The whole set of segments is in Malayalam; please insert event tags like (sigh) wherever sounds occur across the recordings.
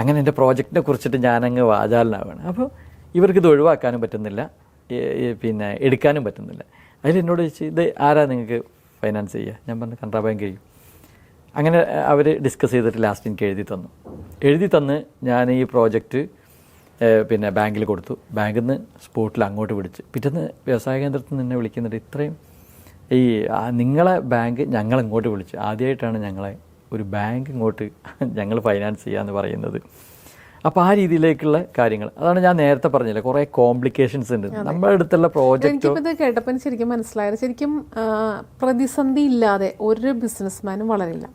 അങ്ങനെ എന്റെ പ്രോജക്റ്റിനെ കുറിച്ചിട്ട് ഞാനങ്ങ് വാചാലനാവാണ്. അപ്പോൾ ഇവർക്കിത് ഒഴിവാക്കാനും പറ്റുന്നില്ല. പിന്നെ എടുക്കാനും പറ്റുന്നില്ല. അതിലെന്നോട് ചോദിച്ചു ഇത് ആരാ നിങ്ങൾക്ക് ഫൈനാൻസ് ചെയ്യുക ഞാൻ പറഞ്ഞു കനറ ബാങ്ക് കഴിയും അങ്ങനെ അവർ ഡിസ്കസ് ചെയ്തിട്ട് ലാസ്റ്റ് എനിക്ക് എഴുതി തന്നു. എഴുതി തന്ന് ഞാൻ ഈ പ്രോജക്റ്റ് പിന്നെ ബാങ്കിൽ കൊടുത്തു. ബാങ്കിൽ നിന്ന് സ്പോട്ടിൽ അങ്ങോട്ട് വിളിച്ച് പിറ്റേന്ന് വ്യവസായ കേന്ദ്രത്തിൽ നിന്ന് എന്നെ വിളിക്കുന്നുണ്ട് ഇത്രയും ഈ നിങ്ങളെ ബാങ്ക് ഞങ്ങളങ്ങോട്ട് വിളിച്ചു. ആദ്യമായിട്ടാണ് ഞങ്ങളെ ഒരു ബാങ്ക് ഇങ്ങോട്ട് ഞങ്ങൾ ഫൈനാൻസ് ചെയ്യാമെന്ന് പറയുന്നത്. അപ്പോൾ ആ രീതിയിലേക്കുള്ള കാര്യങ്ങൾ. അതാണ് ഞാൻ നേരത്തെ പറഞ്ഞില്ല കുറേ കോംപ്ലിക്കേഷൻസ് ഉണ്ട്. നമ്മുടെ അടുത്തുള്ള പ്രോജക്റ്റ് ഇത് കേട്ടപ്പോൾ ശരിക്കും മനസ്സിലായത് ശരിക്കും പ്രതിസന്ധി ഇല്ലാതെ ഒരു ബിസിനസ്മാനും വളരില്ല.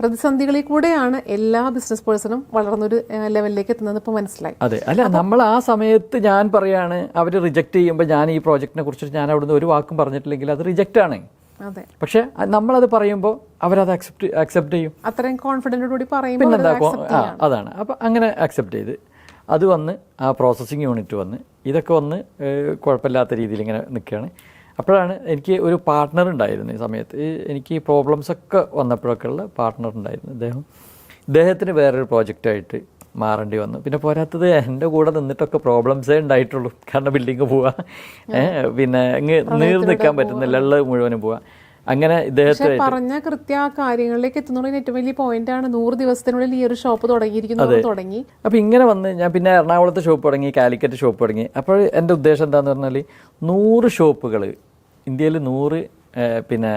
പ്രതിസന്ധികളിൽ കൂടെയാണ് എല്ലാ ബിസിനസ് പേഴ്സണും വളർന്നൊരു ലെവലിലേക്ക് എത്തുന്നത് ഇപ്പോൾ മനസ്സിലായി. അതെ. അല്ല നമ്മൾ ആ സമയത്ത് ഞാൻ പറയാണ് അവർ റിജക്റ്റ് ചെയ്യുമ്പോൾ ഞാൻ ഈ പ്രോജക്റ്റിനെ കുറിച്ചിട്ട് ഞാൻ അവിടുന്ന് ഒരു വാക്കും പറഞ്ഞിട്ടില്ലെങ്കിൽ അത് റിജക്റ്റ് ആണ്. പക്ഷെ നമ്മളത് പറയുമ്പോൾ അവരത് അക്സെപ്റ്റ് അക്സെപ്റ്റ് ചെയ്യും. അത്രയും കോൺഫിഡന്റോട് കൂടി പറയുമ്പോൾ പിന്നെന്താ അതാണ്. അപ്പം അങ്ങനെ അക്സെപ്റ്റ് ചെയ്ത്. അത് വന്ന് ആ പ്രോസസ്സിങ് യൂണിറ്റ് വന്ന് ഇതൊക്കെ വന്ന് കുഴപ്പമില്ലാത്ത രീതിയിൽ ഇങ്ങനെ നിൽക്കുകയാണ്. അപ്പോഴാണ് എനിക്ക് ഒരു പാർട്ട്ണർ ഉണ്ടായിരുന്നു ഈ സമയത്ത്. എനിക്ക് ഈ പ്രോബ്ലംസ് ഒക്കെ വന്നപ്പോഴൊക്കെ ഉള്ള പാർട്ട്ണർ ഉണ്ടായിരുന്നു അദ്ദേഹം അദ്ദേഹത്തിന് വേറൊരു പ്രോജക്റ്റായിട്ട് മാറേണ്ടി വന്നു. പിന്നെ പോരാത്തത് എന്റെ കൂടെ നിന്നിട്ടൊക്കെ പ്രോബ്ലംസേ ഉണ്ടായിട്ടുള്ളൂ. കാരണം ബിൽഡിങ് പോവാ. പിന്നെ അങ്ങ് നീർ നിൽക്കാൻ പറ്റുന്നില്ല. ഉള്ളത് മുഴുവനും പോവാ. അങ്ങനെ ഇദ്ദേഹത്തെ പറഞ്ഞ കൃത്യ കാര്യങ്ങളിലേക്ക് എത്തുന്നതിന് ഏറ്റവും വലിയ പോയിന്റ് ആണ് നൂറ് ദിവസത്തിനുള്ളിൽ ഈ ഒരു ഷോപ്പ് തുടങ്ങിയിരിക്കുന്നത് തുടങ്ങി. അപ്പൊ ഇങ്ങനെ വന്ന് ഞാൻ പിന്നെ എറണാകുളത്ത് ഷോപ്പ് തുടങ്ങി കാലിക്കറ്റ് ഷോപ്പ് തുടങ്ങി. അപ്പോൾ എന്റെ ഉദ്ദേശം എന്താന്ന് പറഞ്ഞാൽ നൂറ് ഷോപ്പുകൾ ഇന്ത്യയിൽ നൂറ് പിന്നെ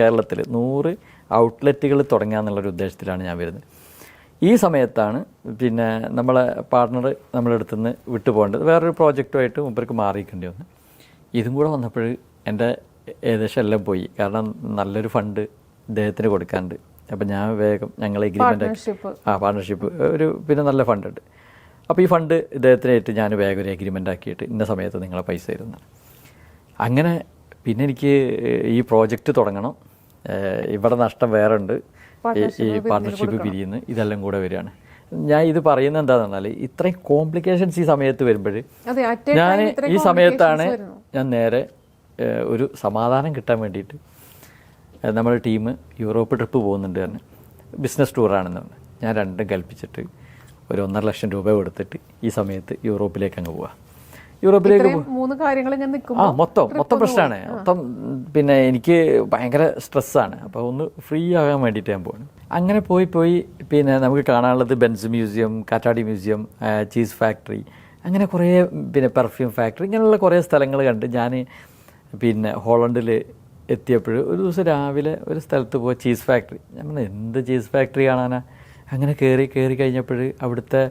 കേരളത്തിൽ നൂറ് ഔട്ട്ലെറ്റുകൾ തുടങ്ങുക എന്നുള്ളൊരു ഉദ്ദേശത്തിലാണ് ഞാൻ വരുന്നത്. ഈ സമയത്താണ് പിന്നെ നമ്മളെ പാർട്ട്ണർ നമ്മളെ അടുത്ത് നിന്ന് വിട്ടു പോകേണ്ടത് വേറൊരു പ്രോജക്റ്റുമായിട്ട് മുമ്പർക്ക് മാറിയിക്കേണ്ടി വന്നു. ഇതും കൂടെ വന്നപ്പോൾ എന്റെ ഏകദേശം എല്ലാം പോയി. കാരണം നല്ലൊരു ഫണ്ട് ഇദ്ദേഹത്തിന് കൊടുക്കാണ്ട് അപ്പം ഞാൻ വേഗം ഞങ്ങൾ എഗ്രിമെന്റ്. ആ പാർട്ണർഷിപ്പ് ഒരു പിന്നെ നല്ല ഫണ്ട് ഉണ്ട്. അപ്പോൾ ഈ ഫണ്ട് ഇദ്ദേഹത്തിനായിട്ട് ഞാൻ വേഗം ഒരു എഗ്രിമെന്റ് ആക്കിയിട്ട് ഇന്ന സമയത്ത് നിങ്ങളെ പൈസ തരുന്നു. അങ്ങനെ പിന്നെ എനിക്ക് ഈ പ്രോജക്റ്റ് തുടങ്ങണം. ഇവിടെ നഷ്ടം വേറെ ഉണ്ട്. ഈ- പാർട്ട്ണർഷിപ്പ് പാർട്ണർഷിപ്പ് പിരിയുന്നു ഇതെല്ലാം കൂടെ വരികയാണ്. ഞാൻ ഇത് പറയുന്നത് എന്താണെന്നാൽ ഇത്രയും കോംപ്ലിക്കേഷൻസ് ഈ സമയത്ത് വരുമ്പോൾ ഞാൻ ഈ സമയത്താണ്. ഞാൻ നേരെ ഒരു സമാധാനം കിട്ടാൻ വേണ്ടിയിട്ട് നമ്മുടെ ടീം യൂറോപ്പ് ട്രിപ്പ് പോകുന്നുണ്ട് തന്നെ ബിസിനസ് ടൂറാണെന്ന് പറഞ്ഞു. ഞാൻ രണ്ടും കൽപ്പിച്ചിട്ട് ഒരു ഒന്നര ലക്ഷം രൂപ കൊടുത്തിട്ട് ഈ സമയത്ത് യൂറോപ്പിലേക്ക് അങ്ങ് പോവാം. യൂറോപ്പിലേക്ക് മൂന്ന് കാര്യങ്ങൾ ആ മൊത്തം മൊത്തം പ്രശ്നമാണ്. മൊത്തം പിന്നെ എനിക്ക് ഭയങ്കര സ്ട്രെസ്സാണ്. അപ്പോൾ ഒന്ന് ഫ്രീ ആകാൻ വേണ്ടിയിട്ട് ഞാൻ പോകണം അങ്ങനെ പോയി പോയി പിന്നെ നമുക്ക് കാണാനുള്ളത് ബെൻസ് മ്യൂസിയം കാറ്റാടി മ്യൂസിയം ചീസ് ഫാക്ടറി അങ്ങനെ കുറേ പിന്നെ പെർഫ്യൂം ഫാക്ടറി ഇങ്ങനെയുള്ള കുറേ സ്ഥലങ്ങൾ കണ്ട് ഞാൻ പിന്നെ ഹോളണ്ടിൽ എത്തിയപ്പോൾ ഒരു ദിവസം രാവിലെ ഒരു സ്ഥലത്ത് പോയി ചീസ് ഫാക്ടറി നമ്മൾ എന്ത് ചീസ് ഫാക്ടറി കാണാനാണ് അങ്ങനെ കയറി കയറി കഴിഞ്ഞപ്പോൾ അവിടുത്തെ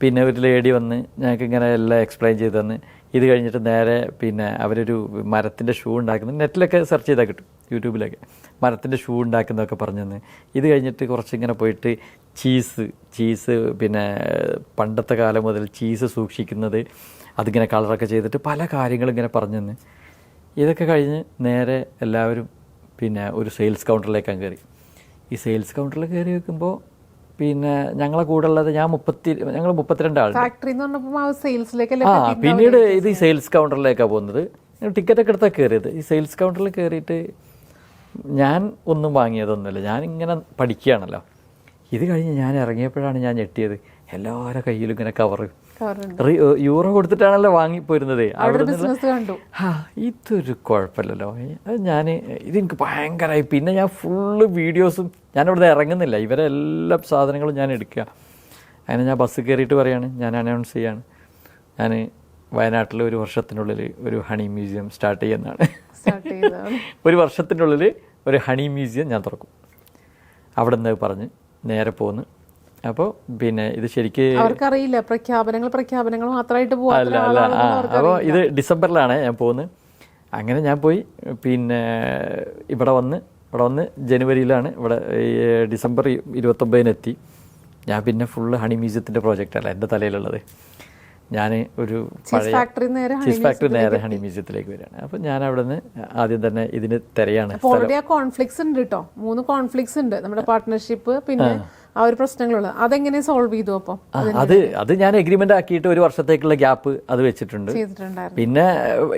പിന്നെ ഒരു ലേഡി വന്ന് ഞങ്ങൾക്ക് ഇങ്ങനെ എല്ലാം എക്സ്പ്ലെയിൻ ചെയ്ത് തന്ന്. ഇത് കഴിഞ്ഞിട്ട് നേരെ പിന്നെ അവരൊരു മരത്തിന്റെ ഷൂ ഉണ്ടാക്കുന്ന നെറ്റിലൊക്കെ സെർച്ച് ചെയ്താൽ കിട്ടും യൂട്യൂബിലൊക്കെ. മരത്തിന്റെ ഷൂ ഉണ്ടാക്കുന്നതൊക്കെ പറഞ്ഞു തന്ന് ഇത് കഴിഞ്ഞിട്ട് കുറച്ചിങ്ങനെ പോയിട്ട് ചീസ് ചീസ് പിന്നെ പണ്ടത്തെ കാലം മുതൽ ചീസ് സൂക്ഷിക്കുന്നത് അതിങ്ങനെ കളറൊക്കെ ചെയ്തിട്ട് പല കാര്യങ്ങളും ഇങ്ങനെ പറഞ്ഞു തന്ന് ഇതൊക്കെ കഴിഞ്ഞ് നേരെ എല്ലാവരും പിന്നെ ഒരു സെയിൽസ് കൗണ്ടറിലേക്ക് കയറി ഈ സെയിൽസ് കൗണ്ടറിൽ കയറി വെക്കുമ്പോൾ പിന്നെ ഞങ്ങളെ കൂടെ ഉള്ളത് ഞാൻ മുപ്പത്തി ഞങ്ങൾ മുപ്പത്തിരണ്ട് ആൾ ഫാക്ടറി പിന്നീട് ഇത് ഈ സെയിൽസ് കൗണ്ടറിലേക്കാണ് പോകുന്നത്. ടിക്കറ്റ് ഒക്കെ എടുത്താൽ കയറിയത്. ഈ സെയിൽസ് കൗണ്ടറിൽ കയറിയിട്ട് ഞാൻ ഒന്നും വാങ്ങിയതൊന്നുമില്ല. ഞാൻ ഇങ്ങനെ പഠിക്കുകയാണല്ലോ. ഇത് കഴിഞ്ഞ് ഞാൻ ഇറങ്ങിയപ്പോഴാണ് ഞാൻ ഞെട്ടിയത്. എല്ലാവരുടെ കയ്യിലും ഇങ്ങനെ കവറ് യൂറോ കൊടുത്തിട്ടാണല്ലോ വാങ്ങിപ്പോയിരുന്നത് അവിടെ ഇതൊരു കുഴപ്പമില്ലല്ലോ. അത് ഞാൻ ഇതെനിക്ക് ഭയങ്കരമായി. പിന്നെ ഞാൻ ഫുള്ള് വീഡിയോസും ഞാനിവിടെ ഇറങ്ങുന്നില്ല. ഇവരെ എല്ലാ സാധനങ്ങളും ഞാൻ എടുക്കുക. അങ്ങനെ ഞാൻ ബസ് കയറിയിട്ട് പറയാണ് ഞാൻ അനൗൺസ് ചെയ്യാണ്. ഞാൻ വയനാട്ടിൽ ഒരു വർഷത്തിനുള്ളിൽ ഒരു ഹണി മ്യൂസിയം സ്റ്റാർട്ട് ചെയ്യുന്നതാണ്. (laughs) ഒരു വർഷത്തിനുള്ളിൽ ഒരു ഹണി മ്യൂസിയം ഞാൻ തുറക്കും. അവിടെ നിന്ന് പറഞ്ഞ് നേരെ പോന്ന് അപ്പോൾ പിന്നെ ഇത് ശരിക്ക് അവർക്കറിയില്ല. പ്രഖ്യാപനങ്ങൾ പ്രഖ്യാപനങ്ങൾ മാത്രമായിട്ട് അല്ല അല്ല. അപ്പോൾ ഇത് ഡിസംബറിലാണ് ഞാൻ പോകുന്നത്. അങ്ങനെ ഞാൻ പോയി. പിന്നെ ഇവിടെ വന്ന് ഇവിടെ വന്ന് ജനുവരിയിലാണ് ഇവിടെ ഡിസംബർ ഇരുപത്തൊമ്പതിന് എത്തി ഞാൻ പിന്നെ ഫുള്ള് ഹണി മ്യൂസിയത്തിന്റെ പ്രോജക്റ്റല്ല എന്റെ തലയിലുള്ളത്. ഞാൻ ഒരു പഴയ ഫാക്ടറി നേരെ ചീസ് ഫാക്ടറി നേരെ ഹണി മ്യൂസിയത്തിലേക്ക് വരികയാണ്. അപ്പോൾ ഞാൻ അവിടെ നിന്ന് ആദ്യം തന്നെ ഇതിന് തിരയാണ് കോൺഫ്ലിക്സ് ഓൾറെഡി ആ കോൺഫ്ലിക്സ് ഉണ്ട് കേട്ടോ മൂന്ന് കോൺഫ്ലിക്സ് ഉണ്ട്. നമ്മുടെ പാർട്ട്ണർഷിപ്പ് പിന്നെ ആ ഒരു പ്രശ്നങ്ങളുള്ളത് അതെങ്ങനെ സോൾവ് ചെയ്തു അപ്പം? അത് അത് ഞാൻ എഗ്രിമെന്റ് ആക്കിയിട്ട് ഒരു വർഷത്തേക്കുള്ള ഗ്യാപ്പ് അത് വെച്ചിട്ടുണ്ട്. പിന്നെ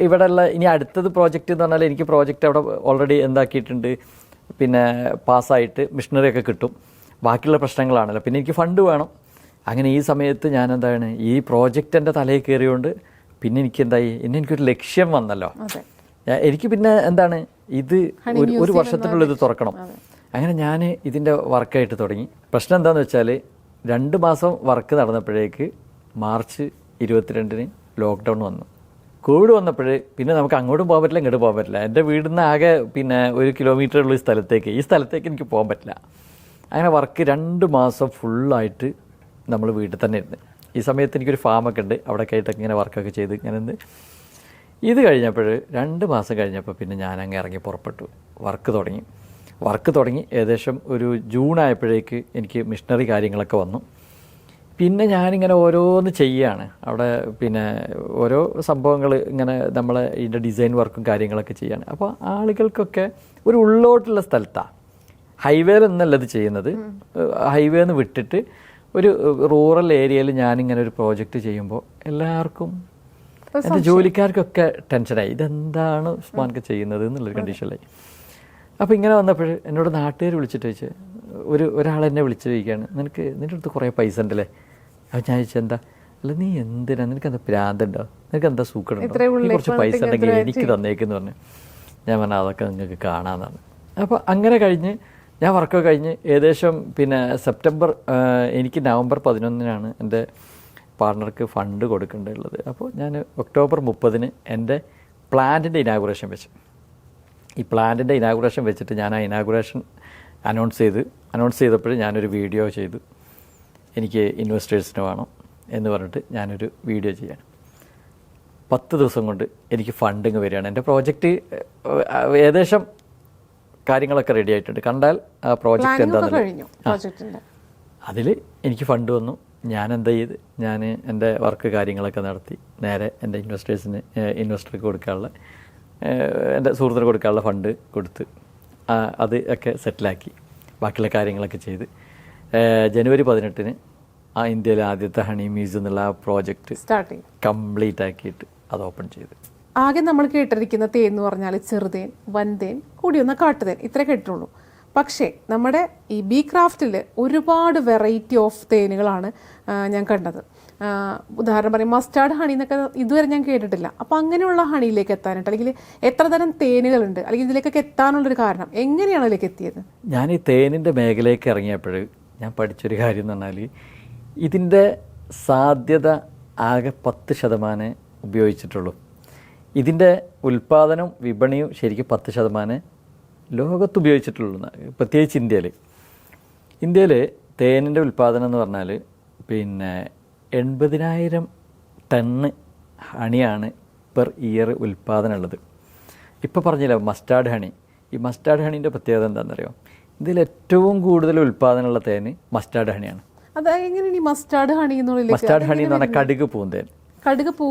ഇവിടെ ഉള്ള ഇനി അടുത്തത് പ്രോജക്റ്റ് എന്ന് പറഞ്ഞാൽ എനിക്ക് പ്രോജക്റ്റ് അവിടെ ഓൾറെഡി എന്താക്കിയിട്ടുണ്ട്. പിന്നെ പാസ്സായിട്ട് മിഷണറി ഒക്കെ കിട്ടും. ബാക്കിയുള്ള പ്രശ്നങ്ങളാണല്ലോ. പിന്നെ എനിക്ക് ഫണ്ട് വേണം. അങ്ങനെ ഈ സമയത്ത് ഞാൻ എന്താണ് ഈ പ്രോജക്റ്റ് എന്റെ തലയിൽ കയറിയോണ്ട് പിന്നെ എനിക്ക് എന്തായി? ഇനി എനിക്കൊരു ലക്ഷ്യം വന്നല്ലോ. എനിക്ക് പിന്നെ എന്താണ് ഇത് ഒരു ഒരു വർഷത്തിനുള്ളിൽ ഇത് തുറക്കണം. അങ്ങനെ ഞാൻ ഇതിന്റെ വർക്കായിട്ട് തുടങ്ങി. പ്രശ്നം എന്താണെന്ന് വെച്ചാൽ രണ്ട് മാസം വർക്ക് നടന്നപ്പോഴേക്ക് മാർച്ച് ഇരുപത്തിരണ്ടിന് ലോക്ക്ഡൗൺ വന്നു. കോവിഡ് വന്നപ്പോഴേ പിന്നെ നമുക്ക് അങ്ങോട്ടും പോകാൻ പറ്റില്ല ഇങ്ങോട്ടും പോകാൻ പറ്റില്ല. എന്റെ വീടിൽ നിന്ന് ആകെ പിന്നെ ഒരു കിലോമീറ്റർ ഉള്ള ഈ സ്ഥലത്തേക്ക് ഈ സ്ഥലത്തേക്ക് എനിക്ക് പോകാൻ പറ്റില്ല. അങ്ങനെ വർക്ക് രണ്ട് മാസം ഫുള്ളായിട്ട് നമ്മൾ വീട്ടിൽ തന്നെ ഇരുന്ന്. ഈ സമയത്ത് എനിക്കൊരു ഫാമൊക്കെ ഉണ്ട് അവിടെ ആയിട്ടൊക്കെ ഇങ്ങനെ വർക്കൊക്കെ ചെയ്ത് ഇങ്ങനെ ഇത് കഴിഞ്ഞപ്പോൾ രണ്ട് മാസം കഴിഞ്ഞപ്പോൾ പിന്നെ ഞാൻ അങ്ങ് ഇറങ്ങി പുറപ്പെട്ടു. വർക്ക് തുടങ്ങി. വർക്ക് തുടങ്ങി. ഏകദേശം ഒരു ജൂൺ ആയപ്പോഴേക്ക് എനിക്ക് മിഷണറി കാര്യങ്ങളൊക്കെ വന്നു. പിന്നെ ഞാനിങ്ങനെ ഓരോന്ന് ചെയ്യുകയാണ് അവിടെ പിന്നെ ഓരോ സംഭവങ്ങൾ ഇങ്ങനെ നമ്മളെ ഇതിന്റെ ഡിസൈൻ വർക്കും കാര്യങ്ങളൊക്കെ ചെയ്യാണ്. അപ്പോൾ ആളുകൾക്കൊക്കെ ഒരു ഉള്ളോട്ടുള്ള സ്ഥലത്താണ് ഹൈവേയിൽ ഇത് ചെയ്യുന്നത്. ഹൈവേ നിന്ന് വിട്ടിട്ട് ഒരു റൂറൽ ഏരിയയിൽ ഞാനിങ്ങനെ ഒരു പ്രോജക്റ്റ് ചെയ്യുമ്പോൾ എല്ലാവർക്കും എന്റെ ജോലിക്കാർക്കൊക്കെ ടെൻഷനായി. ഇതെന്താണ് ഉസ്മാൻക്ക് ചെയ്യുന്നത് എന്നുള്ളൊരു കണ്ടീഷനിലായി അപ്പോൾ ഇങ്ങനെ വന്നപ്പോൾ എന്നോട് നാട്ടുകാർ വിളിച്ചിട്ട് വെച്ച് ഒരു ഒരാൾ എന്നെ വിളിച്ച് ചോദിക്കുകയാണ് നിനക്ക് നിന്റെ അടുത്ത് കുറേ പൈസ ഉണ്ടല്ലേ? അപ്പോൾ ഞാൻ ചോദിച്ചാൽ എന്താ? അല്ല നീ എന്തിനാ? നിനക്ക് എന്താ ഭ്രാന്തുണ്ടോ നിനക്ക് എന്താ സൂക്കടുണ്ടോ കുറച്ച് പൈസ ഉണ്ടെങ്കിൽ എനിക്ക് തന്നേക്കെന്ന് പറഞ്ഞു. ഞാൻ പറഞ്ഞു അതൊക്കെ നിങ്ങൾക്ക് കാണാമെന്നാണ് അപ്പോൾ അങ്ങനെ കഴിഞ്ഞ് ഞാൻ വർക്കൊക്കെ കഴിഞ്ഞ് ഏകദേശം പിന്നെ സെപ്റ്റംബർ എനിക്ക് നവംബർ പതിനൊന്നിനാണ് എന്റെ പാർട്ണർക്ക് ഫണ്ട് കൊടുക്കേണ്ടതുള്ളത് അപ്പോൾ ഞാൻ ഒക്ടോബർ മുപ്പതിന് എന്റെ പ്ലാന്റിന്റെ ഇനാഗുറേഷൻ വെച്ച്. ഈ പ്ലാന്റിന്റെ ഇനാഗുറേഷൻ വെച്ചിട്ട് ഞാൻ ആ ഇനാഗുറേഷൻ അനൗൺസ് ചെയ്ത് അനൗൺസ് ചെയ്തപ്പോൾ ഞാനൊരു വീഡിയോ ചെയ്തു. എനിക്ക് ഇൻവെസ്റ്റേഴ്സിന് വേണം എന്ന് പറഞ്ഞിട്ട് ഞാനൊരു വീഡിയോ ചെയ്യാണ്. പത്ത് ദിവസം കൊണ്ട് എനിക്ക് ഫണ്ടിങ് വരികയാണ്. എന്റെ പ്രോജക്റ്റ് ഏകദേശം കാര്യങ്ങളൊക്കെ റെഡി ആയിട്ടുണ്ട്. കണ്ടാൽ ആ പ്രോജക്റ്റ് എന്താണെന്ന് അതിൽ എനിക്ക് ഫണ്ട് വന്നു. ഞാൻ എന്താ ചെയ്ത് ഞാൻ എന്റെ വർക്ക് കാര്യങ്ങളൊക്കെ നടത്തി. നേരെ എന്റെ ഇൻവെസ്റ്റേഴ്സിന് ഇൻവെസ്റ്റർക്ക് കൊടുക്കാനുള്ള എന്റെ സുഹൃത്തിന് കൊടുക്കാനുള്ള ഫണ്ട് കൊടുത്ത് അത് ഒക്കെ സെറ്റിലാക്കി ബാക്കിയുള്ള കാര്യങ്ങളൊക്കെ ചെയ്ത്. ജനുവരി പതിനെട്ടിന് ആ ഇന്ത്യയിലെ ആദ്യത്തെ ഹണി മ്യൂസിയം എന്നുള്ള ആ പ്രോജക്റ്റ് സ്റ്റാർട്ട് ചെയ്യും കംപ്ലീറ്റ് ആക്കിയിട്ട് അത് ഓപ്പൺ ചെയ്ത്. ആകെ നമ്മൾ കേട്ടിരിക്കുന്ന തേൻ എന്ന് പറഞ്ഞാൽ ചെറുതേൻ വൻതേൻ കൂടിയൊന്ന കാട്ടുതേൻ ഇത്രേ കേട്ടിട്ടുള്ളൂ. പക്ഷേ നമ്മുടെ ഈ ബി ക്രാഫ്റ്റിൽ ഒരുപാട് വെറൈറ്റി ഓഫ് തേനുകളാണ് ഞാൻ കണ്ടത്. ഉദാഹരണം പറയും മസ്റ്റാർഡ് ഹണി എന്നൊക്കെ ഇതുവരെ ഞാൻ കേട്ടിട്ടില്ല. അപ്പോൾ അങ്ങനെയുള്ള ഹണിയിലേക്ക് എത്താനായിട്ട് അല്ലെങ്കിൽ എത്ര തരം തേനുകളുണ്ട് അല്ലെങ്കിൽ ഇതിലേക്കൊക്കെ എത്താനുള്ളൊരു കാരണം എങ്ങനെയാണ് അതിലേക്ക് എത്തിയത്? ഞാൻ ഈ തേനിന്റെ മേഖലയ്ക്ക് ഇറങ്ങിയപ്പോൾ ഞാൻ പഠിച്ചൊരു കാര്യം എന്ന് പറഞ്ഞാൽ ഇതിന്റെ സാധ്യത ആകെ പത്ത് ശതമാനം ഉപയോഗിച്ചിട്ടുള്ളൂ. ഇതിന്റെ ഉൽപ്പാദനം വിപണിയും ശരിക്കും പത്ത് ശതമാനം ലോകത്ത് ഉപയോഗിച്ചിട്ടുള്ളൂ പ്രത്യേകിച്ച് ഇന്ത്യയിൽ ഇന്ത്യയിൽ തേനിന്റെ ഉൽപ്പാദനം എന്ന് പറഞ്ഞാൽ പിന്നെ എൺപതിനായിരം ടണ്ണ് ഹണിയാണ് പെർ ഇയർ ഉൽപ്പാദനം ഉള്ളത് ഇപ്പോൾ പറഞ്ഞില്ല മസ്റ്റാർഡ് ഹണി. ഈ മസ്റ്റാർഡ് ഹണീന്റെ പ്രത്യേകത എന്താണെന്നറിയോ? ഇതിൽ ഏറ്റവും കൂടുതൽ ഉൽപ്പാദനമുള്ള തേന് മസ്റ്റാർഡ് ഹണിയാണ്. ഈ മസ്റ്റാർഡ് ഹണി മസ്റ്റാർഡ് ഹണി എന്ന് പറഞ്ഞാൽ കടുക് പൂന്തേൻ. കടുക് പൂ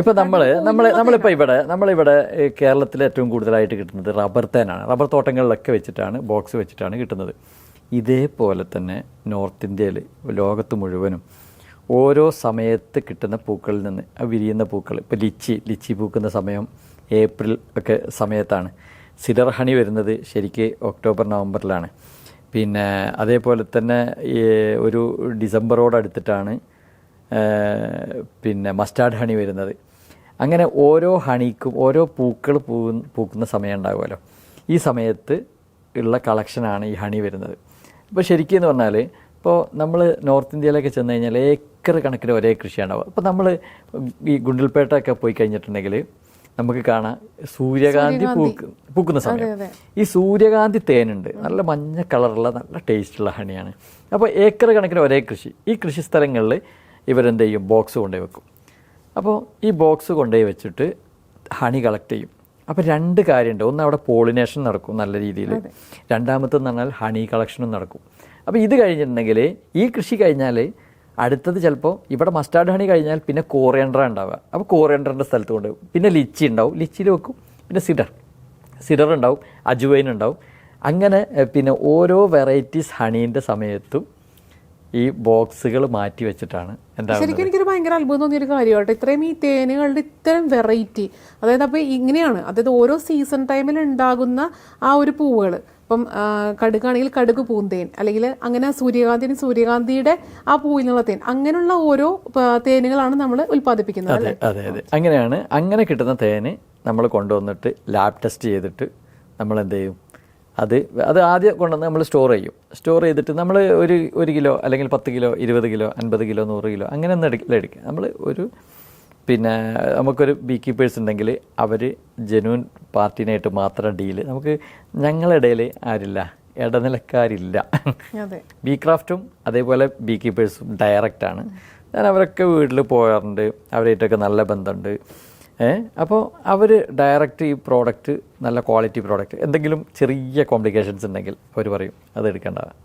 ഇപ്പൊ നമ്മൾ നമ്മൾ നമ്മളിപ്പോ ഇവിടെ നമ്മളിവിടെ കേരളത്തിൽ ഏറ്റവും കൂടുതലായിട്ട് കിട്ടുന്നത് റബ്ബർ തേനാണ്. റബ്ബർ തോട്ടങ്ങളിലൊക്കെ വെച്ചിട്ടാണ് ബോക്സ് വെച്ചിട്ടാണ് കിട്ടുന്നത്. ഇതേപോലെ തന്നെ നോർത്ത് ഇന്ത്യയിൽ ലോകത്ത് മുഴുവനും ഓരോ സമയത്ത് കിട്ടുന്ന പൂക്കളിൽ നിന്ന് വിരിയുന്ന പൂക്കൾ ഇപ്പോൾ ലിച്ചി ലിച്ചി പൂക്കുന്ന സമയം ഏപ്രിൽ ഒക്കെ സമയത്താണ്. സിഡർ ഹണി വരുന്നത് ശരിക്ക് ഒക്ടോബർ നവംബറിലാണ്. പിന്നെ അതേപോലെ തന്നെ ഒരു ഡിസംബറോടടുത്തിട്ടാണ് പിന്നെ മസ്റ്റാർഡ് ഹണി വരുന്നത്. അങ്ങനെ ഓരോ ഹണിക്കും ഓരോ പൂക്കൾ പൂ പൂക്കുന്ന സമയം ഉണ്ടാകുമല്ലോ. ഈ സമയത്ത് ഉള്ള കളക്ഷനാണ് ഈ ഹണി വരുന്നത്. ഇപ്പോൾ ശരിക്കും എന്ന് പറഞ്ഞാൽ ഇപ്പോൾ നമ്മൾ നോർത്ത് ഇന്ത്യയിലൊക്കെ ചെന്ന് കഴിഞ്ഞാൽ ഏക്കർ കണക്കിന് ഒരേ കൃഷിയാണ് അപ്പോൾ നമ്മൾ ഈ ഗുണ്ടിൽപേട്ടയൊക്കെ പോയി കഴിഞ്ഞിട്ടുണ്ടെങ്കിൽ നമുക്ക് കാണാം സൂര്യകാന്തി പൂക്ക് പൂക്കുന്ന സമയം. ഈ സൂര്യകാന്തി തേനുണ്ട്. നല്ല മഞ്ഞ കളറുള്ള നല്ല ടേസ്റ്റുള്ള ഹണിയാണ്. അപ്പോൾ ഏക്കർ കണക്കിന് ഒരേ കൃഷി. ഈ കൃഷി സ്ഥലങ്ങളിൽ ഇവരെന്ത് ചെയ്യും ബോക്സ് കൊണ്ടുപോയി വെക്കും. അപ്പോൾ ഈ ബോക്സ് കൊണ്ടുപോയി വെച്ചിട്ട് ഹണി കളക്ട് ചെയ്യും. അപ്പോൾ രണ്ട് കാര്യമുണ്ട് ഒന്ന് അവിടെ പോളിനേഷൻ നടക്കും നല്ല രീതിയിൽ രണ്ടാമത്തെന്ന് പറഞ്ഞാൽ ഹണി കളക്ഷനും നടക്കും. അപ്പോൾ ഇത് കഴിഞ്ഞിട്ടുണ്ടെങ്കിൽ ഈ കൃഷി കഴിഞ്ഞാൽ അടുത്തത് ചിലപ്പോൾ ഇവിടെ മസ്റ്റാർഡ് ഹണി കഴിഞ്ഞാൽ പിന്നെ കോറിയൻഡർ ഉണ്ടാവുക. അപ്പോൾ കോറിയൻഡറിന്റെ സ്ഥലത്ത് കൊണ്ടുപോകും പിന്നെ ലിച്ചി ഉണ്ടാവും. ലിച്ചിയിൽ വെക്കും. പിന്നെ സിഡർ സിഡർ ഉണ്ടാവും. അജുവൈൻ ഉണ്ടാവും. അങ്ങനെ പിന്നെ ഓരോ വെറൈറ്റീസ് ഹണീന്റെ സമയത്തും ഈ ബോക്സുകൾ മാറ്റി വെച്ചിട്ടാണ് എന്താ ശരിക്കും എനിക്കൊരു ഭയങ്കര അത്ഭുതം തോന്നിയൊരു കാര്യമായിട്ട് ഇത്രയും ഈ തേനുകളുടെ ഇത്തരം വെറൈറ്റി അതായത് അപ്പോൾ ഇങ്ങനെയാണ്. അതായത് ഓരോ സീസൺ ടൈമിൽ ഉണ്ടാകുന്ന ആ ഒരു പൂവുകൾ കടുക്കാണെങ്കിൽ കടുകാണെങ്കിൽ കടുക് പൂന്തേൻ. അല്ലെങ്കിൽ അങ്ങനെ സൂര്യകാന്തി സൂര്യകാന്തിയുടെ ആ പൂവിൽ നിന്നുള്ള തേൻ. അങ്ങനെയുള്ള ഓരോ തേനുകളാണ് നമ്മൾ ഉൽപ്പാദിപ്പിക്കുന്നത് അതെ അതെ അതെ. അങ്ങനെയാണ് അങ്ങനെ കിട്ടുന്ന തേന് നമ്മൾ കൊണ്ടുവന്നിട്ട് ലാബ് ടെസ്റ്റ് ചെയ്തിട്ട് നമ്മൾ എന്ത് ചെയ്യും? അത് അത് ആദ്യം കൊണ്ടുവന്ന് നമ്മൾ സ്റ്റോർ ചെയ്യും. സ്റ്റോർ ചെയ്തിട്ട് നമ്മൾ ഒരു ഒരു കിലോ അല്ലെങ്കിൽ പത്ത് കിലോ ഇരുപത് കിലോ അൻപത് കിലോ നൂറ് കിലോ അങ്ങനെ ഒന്നും എടുക്കില്ല എടുക്കുക. നമ്മൾ ഒരു പിന്നെ നമുക്കൊരു ബീ കീപ്പേഴ്സ് ഉണ്ടെങ്കിൽ അവർ ജനുവൻ പാർട്ടിനായിട്ട് മാത്രം ഡീൽ നമുക്ക് ഞങ്ങളുടെ ഇടയിൽ ആരില്ല ഇടനിലക്കാരില്ല. ബി ക്രാഫ്റ്റും അതേപോലെ ബി കീപ്പേഴ്സും ഡയറക്റ്റാണ് ഞാൻ അവരൊക്കെ വീട്ടിൽ പോകാറുണ്ട് അവരായിട്ടൊക്കെ നല്ല ബന്ധമുണ്ട്. ഏഹ് അപ്പോൾ അവർ ഡയറക്റ്റ് ഈ പ്രോഡക്റ്റ് നല്ല ക്വാളിറ്റി പ്രോഡക്റ്റ് എന്തെങ്കിലും ചെറിയ കോംപ്ലിക്കേഷൻസ് ഉണ്ടെങ്കിൽ അവർ പറയും അത് എടുക്കേണ്ട